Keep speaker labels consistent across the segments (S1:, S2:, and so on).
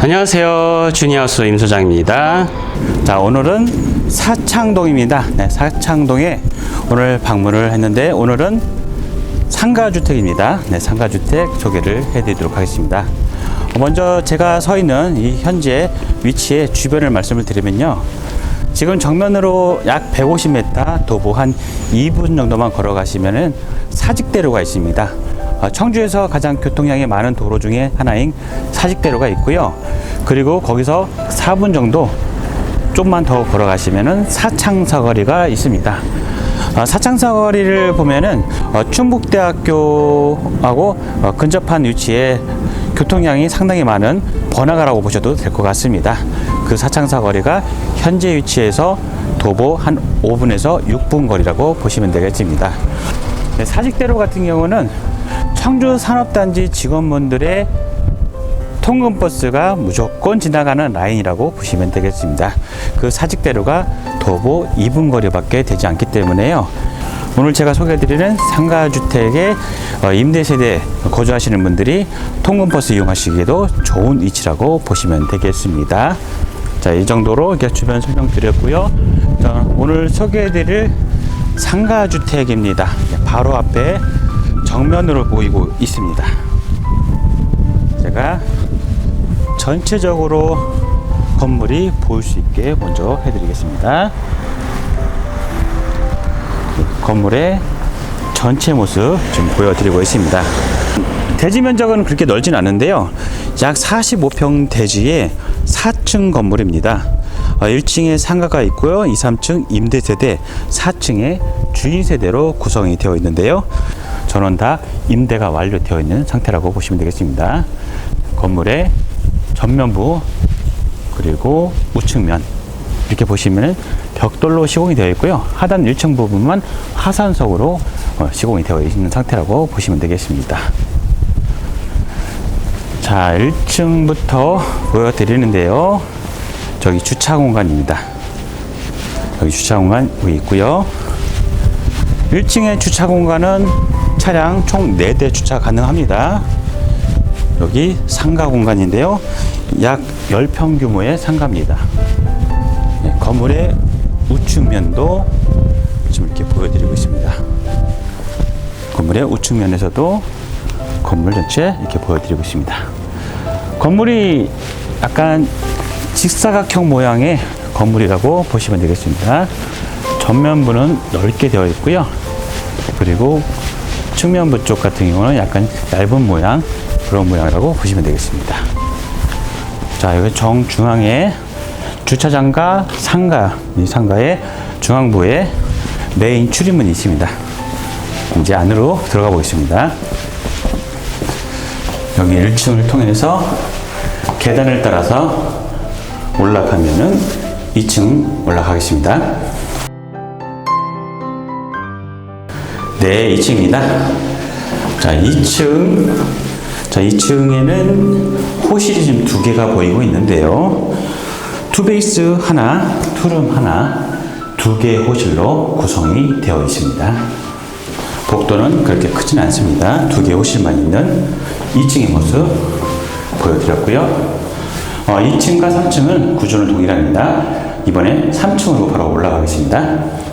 S1: 안녕하세요. 주니어스 임 소장입니다. 자, 오늘은 사창동입니다. 네, 사창동에 오늘 방문을 했는데 오늘은 상가주택입니다. 네, 상가주택 소개를 해드리도록 하겠습니다. 먼저 제가 서 있는 이 현재 위치의 주변을 말씀을 드리면요. 지금 정면으로 약 150m 도보 한 2분 정도만 걸어가시면은 사직대로가 있습니다. 어, 청주에서 가장 교통량이 많은 도로 중에 하나인 사직대로가 있고요. 그리고 거기서 4분 정도 좀만 더 걸어가시면은 사창사거리가 있습니다. 어, 사창사거리를 보면은 어, 충북대학교하고 어, 근접한 위치에 교통량이 상당히 많은 번화가라고 보셔도 될 것 같습니다. 그 사창사거리가 현재 위치에서 도보 한 5분에서 6분 거리라고 보시면 되겠습니다. 네, 사직대로 같은 경우는 청주 산업단지 직원분들의 통근버스가 무조건 지나가는 라인이라고 보시면 되겠습니다. 그 사직대로가 도보 2분 거리밖에 되지 않기 때문에요. 오늘 제가 소개해드리는 상가주택의 어, 임대세대 거주하시는 분들이 통근버스 이용하시기에도 좋은 위치라고 보시면 되겠습니다. 자, 이 정도로 주변 설명드렸고요. 자, 오늘 소개해드릴 상가주택입니다. 바로 앞에 정면으로 보이고 있습니다. 제가 전체적으로 건물이 보일 수 있게 먼저 해드리겠습니다. 건물의 전체 모습 좀 보여드리고 있습니다. 대지 면적은 그렇게 넓진 않은데요. 약 45평 대지의 4층 건물입니다. 1층에 상가가 있고요. 2, 3층 임대 세대, 4층에 주인 세대로 구성이 되어 있는데요. 전원 다 임대가 완료되어 있는 상태라고 보시면 되겠습니다. 건물의 전면부 그리고 우측면 이렇게 보시면 벽돌로 시공이 되어 있고요. 하단 1층 부분만 화산석으로 어, 시공이 되어 있는 상태라고 보시면 되겠습니다. 자, 1층부터 보여드리는데요. 저기 주차 공간입니다. 여기 주차 공간 여기 있고요. 1층의 주차 공간은 차량 총 4대 주차 가능합니다. 여기 상가 공간인데요. 약 10평 규모의 상가입니다. 네, 건물의 우측면도 지금 이렇게 보여드리고 있습니다. 건물의 우측면에서도 건물 전체 이렇게 보여드리고 있습니다. 건물이 약간 직사각형 모양의 건물이라고 보시면 되겠습니다. 전면부는 넓게 되어 있고요. 그리고 측면부 쪽 같은 경우는 약간 얇은 모양 그런 모양이라고 보시면 되겠습니다. 자, 여기 정중앙에 주차장과 상가, 이 상가의 중앙부에 메인 출입문이 있습니다. 이제 안으로 들어가 보겠습니다. 여기 1층을 통해서 계단을 따라서 올라가면은 2층 올라가겠습니다. 네, 2층입니다. 자, 2층. 자, 2층에는 호실이 지금 두 개가 보이고 있는데요. 투베이스 하나, 투룸 하나, 두 개의 호실로 구성이 되어 있습니다. 복도는 그렇게 크진 않습니다. 두 개의 호실만 있는 2층의 모습 보여드렸고요. 어, 2층과 3층은 구조는 동일합니다. 이번에 3층으로 바로 올라가겠습니다.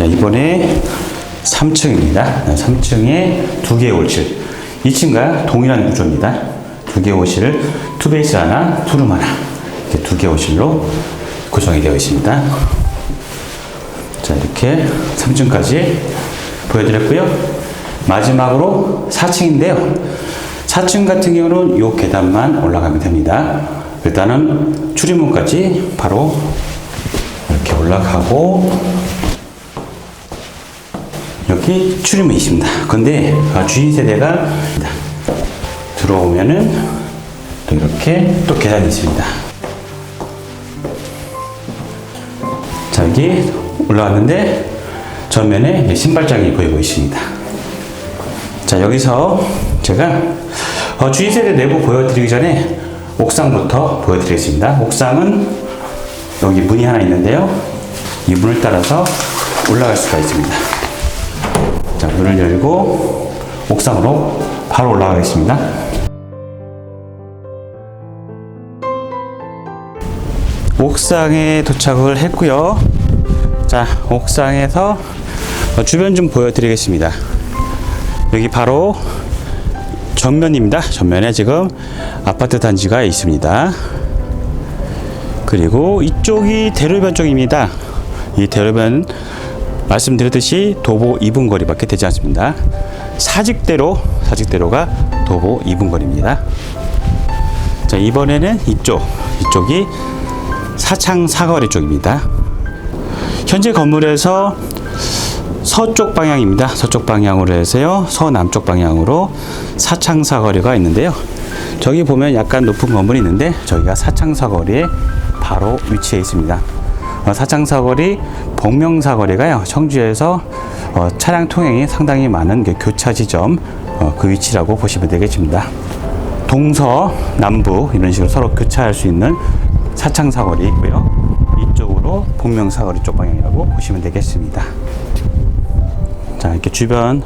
S1: 자, 이번에 3층입니다. 3층에 두 개의 호실. 2층과 동일한 구조입니다. 두 개의 투 투베이스 하나, 투룸 하나 이렇게 두개 호실로 구성이 되어 있습니다. 자 이렇게 3층까지 보여드렸고요. 마지막으로 4층인데요. 4층 같은 경우는 이 계단만 올라가면 됩니다. 일단은 출입문까지 바로 이렇게 올라가고 여기 출입문이 있습니다. 근데 아, 주인 세대가 들어오면은 또 이렇게 또 계단이 있습니다. 자 여기 올라왔는데 전면에 신발장이 보이고 있습니다. 자 여기서 제가 어, 주인 세대 내부 보여드리기 전에 옥상부터 보여드리겠습니다. 옥상은 여기 문이 하나 있는데요. 이 문을 따라서 올라갈 수가 있습니다. 자 문을 열고 옥상으로 바로 올라가겠습니다. 옥상에 도착을 했고요. 자, 옥상에서 어, 주변 좀 보여드리겠습니다. 여기 바로 전면입니다. 전면에 지금 아파트 단지가 있습니다. 그리고 이쪽이 대로변 쪽입니다. 이 대로변 말씀드렸듯이 도보 2분 거리밖에 되지 않습니다. 사직대로 사직대로가 도보 2분 거리입니다. 자 이번에는 이쪽 이쪽이 사창 사거리 쪽입니다. 현재 건물에서 서쪽 방향입니다. 서쪽 방향으로 해서요. 서남쪽 방향으로 사창 사거리가 있는데요. 저기 보면 약간 높은 건물이 있는데 저기가 사창 사거리에 바로 위치해 있습니다. 어, 사창 사거리 복명 사거리가요. 청주에서 어, 차량 통행이 상당히 많은 그 교차 지점 어, 그 위치라고 보시면 되겠습니다. 동서 남부 이런 식으로 서로 교차할 수 있는 사창 사거리 있고요. 이쪽으로 복명 사거리 쪽 방향이라고 보시면 되겠습니다. 자 이렇게 주변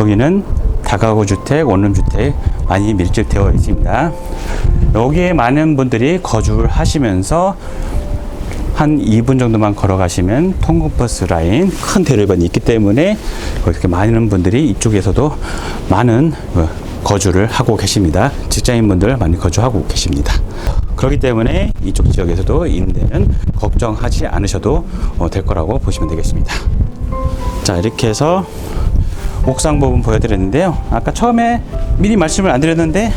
S1: 여기는 다가구 주택, 원룸 주택 많이 밀집되어 있습니다. 여기에 많은 분들이 거주를 하시면서 한 2분 정도만 걸어가시면 통근버스 라인 큰 대로변이 있기 때문에 그렇게 많은 분들이 이쪽에서도 많은 어, 거주를 하고 계십니다. 직장인분들 많이 거주하고 계십니다. 그렇기 때문에 이쪽 지역에서도 임대는 걱정하지 않으셔도 어, 될 거라고 보시면 되겠습니다. 자 이렇게 해서 옥상 부분 보여드렸는데요. 아까 처음에 미리 말씀을 안 드렸는데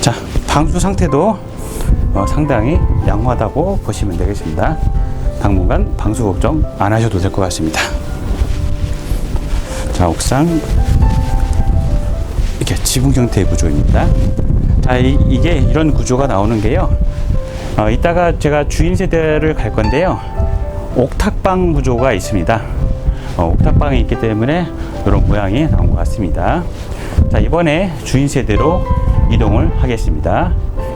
S1: 자 방수 상태도 어, 상당히 양호하다고 보시면 되겠습니다. 당분간 방수 걱정 안 하셔도 될 것 같습니다. 자 옥상 이렇게 지붕 형태의 구조입니다. 자 이, 이게 이런 구조가 나오는 게요. 어, 이따가 제가 주인 세대를 갈 건데요. 옥탑방 구조가 있습니다. 어, 옥탑방이 있기 때문에 이런 모양이 나온 것 같습니다. 자, 이번에 주인 세대로 이동을 하겠습니다.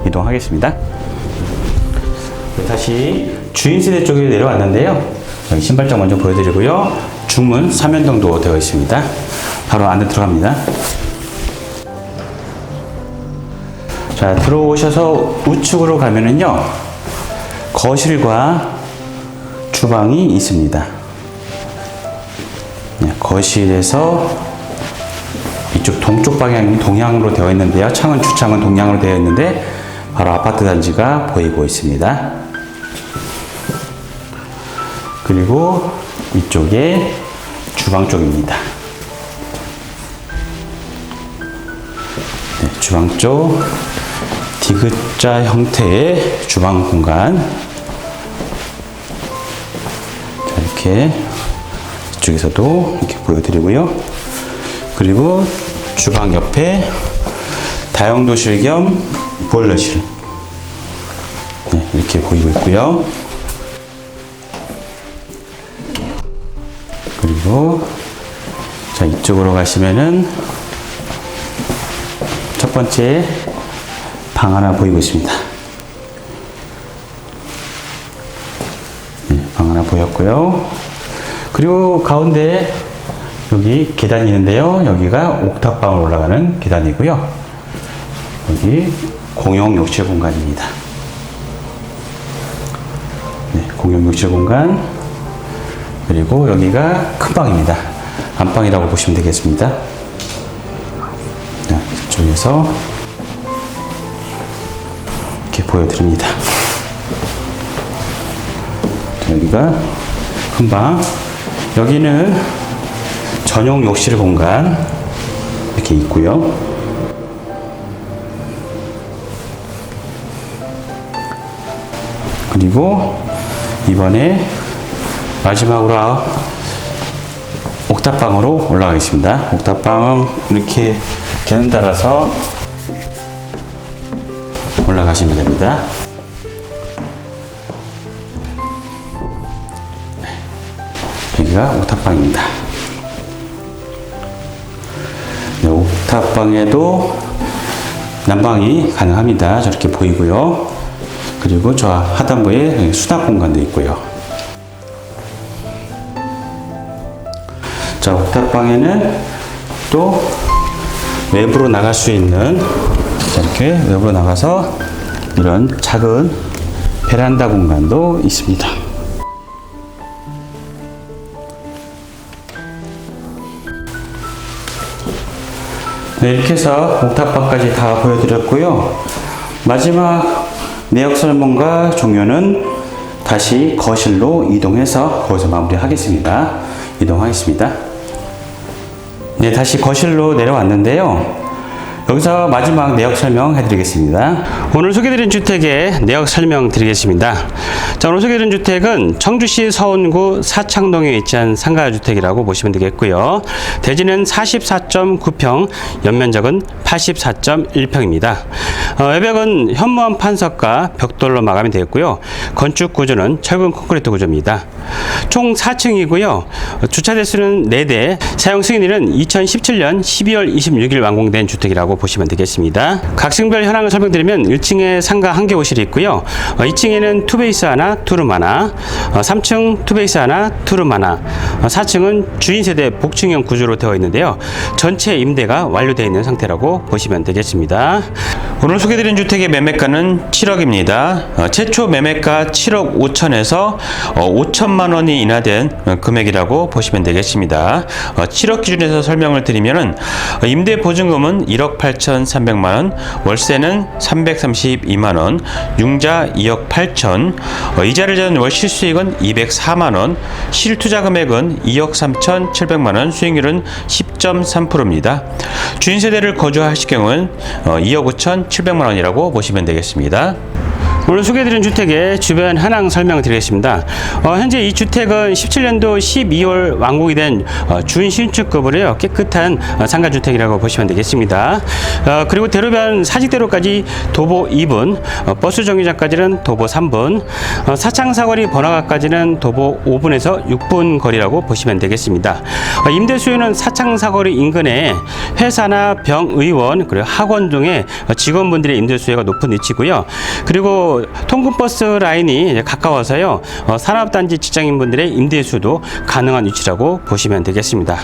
S1: 이동하겠습니다. 네, 다시 주인 세대 쪽에 내려왔는데요. 여기 신발장 먼저 보여드리고요. 중문 삼연동도 되어 있습니다. 바로 안에 들어갑니다. 자, 들어오셔서 우측으로 가면은요. 거실과 주방이 있습니다. 네, 거실에서 이쪽 동쪽 방향이 동향으로 되어 있는데요. 창은 주창은 동향으로 되어 있는데 바로 아파트 단지가 보이고 있습니다. 그리고 이쪽에 주방 쪽입니다. 네, 주방 쪽 디귿자 형태의 주방 공간 자, 이렇게 이쪽에서도 이렇게 보여드리고요. 그리고 주방 옆에 다용도실 겸 보일러실 네, 이렇게 보이고 있고요. 그리고 자 이쪽으로 가시면은 첫 번째 방 하나 보이고 있습니다. 네, 방 하나 보였고요. 그리고 가운데 여기 계단이 있는데요. 여기가 옥탑방으로 올라가는 계단이고요. 여기 공용 욕실 공간입니다. 네, 공용 욕실 공간. 그리고 여기가 큰 방입니다. 안방이라고 보시면 되겠습니다. 네, 이쪽에서
S2: 이렇게 보여드립니다. 자, 여기가 금방 여기는 전용 욕실 공간 이렇게 있고요. 그리고 이번에 마지막으로 아- 옥탑방으로 올라가겠습니다. 옥탑방은 이렇게 계단 따라서 올라가시면 됩니다. 여기가 옥탑방입니다. 네, 옥탑방에도 난방이 가능합니다. 저렇게 보이고요. 그리고 저 하단부에 수납 공간도 있고요. 자, 옥탑방에는 또 외부로 나갈 수 있는 자, 이렇게 외부로 나가서 이런 작은 베란다 공간도 있습니다. 네, 이렇게 해서 옥탑방까지 다 보여드렸고요. 마지막 내역 설명과 종료는 다시 거실로 이동해서 거기서 마무리하겠습니다. 이동하겠습니다. 네, 다시 거실로 내려왔는데요. 여기서 마지막 내역 설명 해드리겠습니다. 오늘 소개드린 주택의 내역 설명 드리겠습니다. 자, 오늘 소개드린 주택은 청주시 서운구 사창동에 위치한 상가주택이라고 보시면 되겠고요. 대지는 44.9평, 연면적은 84.1평입니다. 어, 외벽은 현무암 판석과 벽돌로 마감이 되었고요. 건축 구조는 철근 콘크리트 구조입니다. 총 4층이고요. 주차 대수는 4대, 사용 승인일은 2017년 12월 26일 완공된 주택이라고 보시면 되겠습니다. 각 층별 현황을 설명드리면 1층에 상가 한개 호실이 있고요. 어, 2층에는 투베이스 하나, 투룸 하나, 어, 3층 투베이스 하나, 투룸 하나, 어, 4층은 주인 세대 복층형 구조로 되어 있는데요. 전체 임대가 완료되어 있는 상태라고 보시면 되겠습니다. 오늘 소개드린 주택의 매매가는 7억입니다. 최초 매매가 7억 5천에서 5천만 원이 인하된 어, 금액이라고 보시면 되겠습니다. 어, 7억 기준에서 설명을 드리면은 어, 임대 보증금은 1억 8천3백만 원, 월세는 332만 원, 융자 2억 8천, 어, 이자를 전 월 실 수익은 204만 원, 실투자 금액은 2억 3천 7백만 원, 수익률은 10.3%입니다. 주인 세대를 거주하실 경우는 어, 2억 5천 7백만 원이라고 보시면 되겠습니다. 오늘 소개해드린 주택의 주변 현황 설명을 드리겠습니다. 어, 현재 이 주택은 17년도 12월 완공이 된 어, 준신축급으로요 깨끗한 어, 상가주택이라고 보시면 되겠습니다. 어, 그리고 대로변 사직대로까지 도보 2분, 어, 버스 정류장까지는 도보 3분, 어, 사창사거리 번화가까지는 도보 5분에서 6분 거리라고 보시면 되겠습니다. 어, 임대 수요는 사창사거리 인근에 회사나 병의원 그리고 학원 등의 어, 직원분들의 임대 수요가 높은 위치고요. 그리고 통근버스 라인이 가까워서요 어, 산업단지 직장인분들의 임대 수도 가능한 위치라고 보시면 되겠습니다.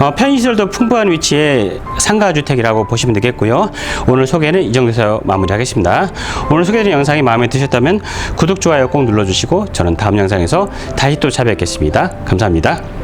S2: 어, 편의시설도 풍부한 위치의 상가주택이라고 보시면 되겠고요. 오늘 소개는 이 정도에서 마무리하겠습니다. 오늘 소개드린 영상이 마음에 드셨다면 구독, 좋아요 꼭 눌러주시고 저는 다음 영상에서 다시 또 찾아뵙겠습니다. 감사합니다.